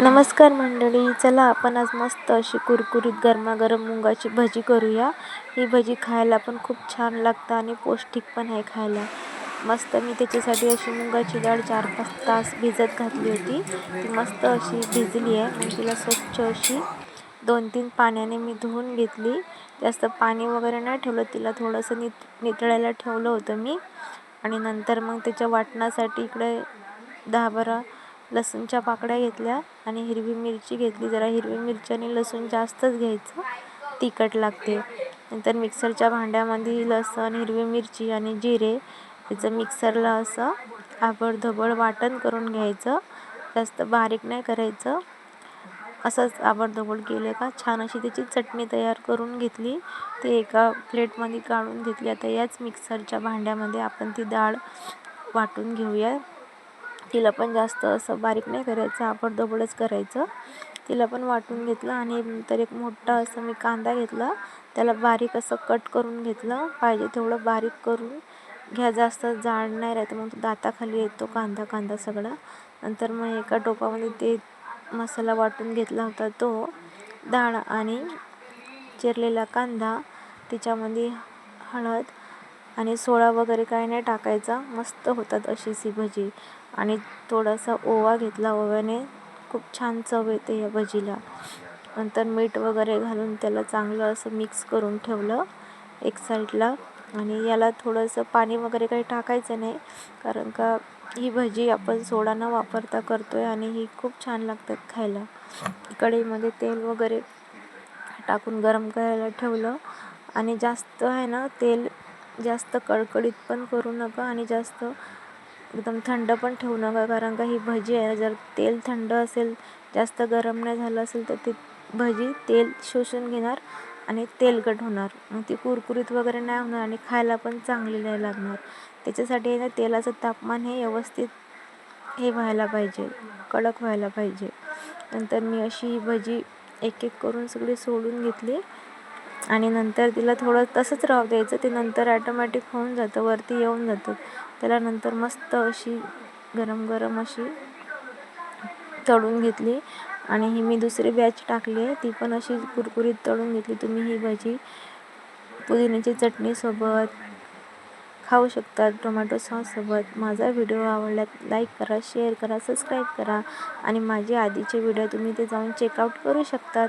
नमस्कार मंडळी चला आपण आज मस्त अशी कुरकुरीत गरमागरम मुगाची भजी करूया. ही भजी खायला पण खूप छान लागतं आणि पौष्टिक पण आहे खायला. मस्त मी त्याच्यासाठी अशी मुगाची डाळ चार पाच तास भिजत घातली होती. ती मस्त अशी भिजली आहे. मग तिला स्वच्छ अशी दोन तीन पाण्याने मी धुवून घेतली. जास्त पाणी वगैरे नाही ठेवलं. तिला थोडंसं नित नितळायला ठेवलं होतं मी. आणि नंतर मग त्याच्या वाटणासाठी इकडे दहा बारा लसूणच्या पाकळ्या घेतल्या आणि हिरवी मिरची घेतली. जरा हिरवी मिरची आणि लसूण जास्तच घ्यायचं. तिखट लागते. नंतर मिक्सरच्या भांड्यामध्ये लसूण हिरवी मिरची आणि जिरे त्याचं मिक्सरला असं आबडधबड वाटण करून घ्यायचं. जास्त बारीक नाही करायचं. असंच आबडधबड केलं का छान अशी त्याची चटणी तयार करून घेतली. ती एका प्लेटमध्ये काढून घेतली. आता याच मिक्सरच्या भांड्यामध्ये आपण ती डाळ वाटून घेऊया. तिला पण जास्त असं बारीक नाही करायचं आबडधोबडच करायचं. तिला पण वाटून घेतलं आणि नंतर एक मोठा असं मी कांदा घेतला. त्याला बारीक असं कट करून घेतलं. पाहिजे तेवढं बारीक करून घ्या जास्त जाड नाही राहतं. मग तो दाताखाली येतो कांदा कांदा सगळा. नंतर मग एका टोपामध्ये ते मसाला वाटून घेतला होता तो डाळ आणि चिरलेला कांदा. तिच्यामध्ये हळद आणि सोडा वगैरे काही नाही टाकायचा. मस्त होतात अशी सी भजी. आणि थोडासा ओवा घेतला. ओव्याने खूप छान चव येते या भजीला. नंतर मीठ वगैरे घालून त्याला चांगलं असं मिक्स करून ठेवलं एक साईडला. आणि याला थोडंसं पाणी वगैरे काही टाकायचं नाही. कारण का ही भजी आपण सोडा न वापरता करतो आहे आणि ही खूप छान लागतात खायला. कढईमध्ये तेल वगैरे टाकून गरम करायला ठेवलं. आणि जास्त आहे ना तेल जास्त कडकडीत पण करू नका आणि जास्त एकदम थंड पण ठेवू नका. कारण का ही भजी आहे जर तेल थंड असेल जास्त गरम नाही झालं असेल तर ती भजी तेल शोषून घेणार आणि तेलकट होणार. मग ती कुरकुरीत वगैरे नाही होणार आणि खायला पण चांगली नाही लागणार. त्याच्यासाठी ना तेलाचं तापमान हे व्यवस्थित हे व्हायला पाहिजे कडक व्हायला पाहिजे. नंतर मी अशी ही भजी एक एक करून सगळी सोडून घेतली. आणि नंतर तिला थोडं तसंच राहू द्यायचं. ते नंतर ॲटोमॅटिक होऊन जातं वरती येऊन जातं. त्याला नंतर मस्त अशी गरम गरम अशी तळून घेतली. आणि ही मी दुसरी बॅच टाकली आहे. ती पण अशी कुरकुरीत तळून घेतली. तुम्ही ही भाजी पुदिन्याची चटणीसोबत खाऊ शकता. टोमॅटो सॉससोबत माझा व्हिडिओ आवडला लाईक करा शेअर करा सबस्क्राईब करा. आणि माझे आधीचे व्हिडिओ तुम्ही ते जाऊन चेकआउट करू शकतात.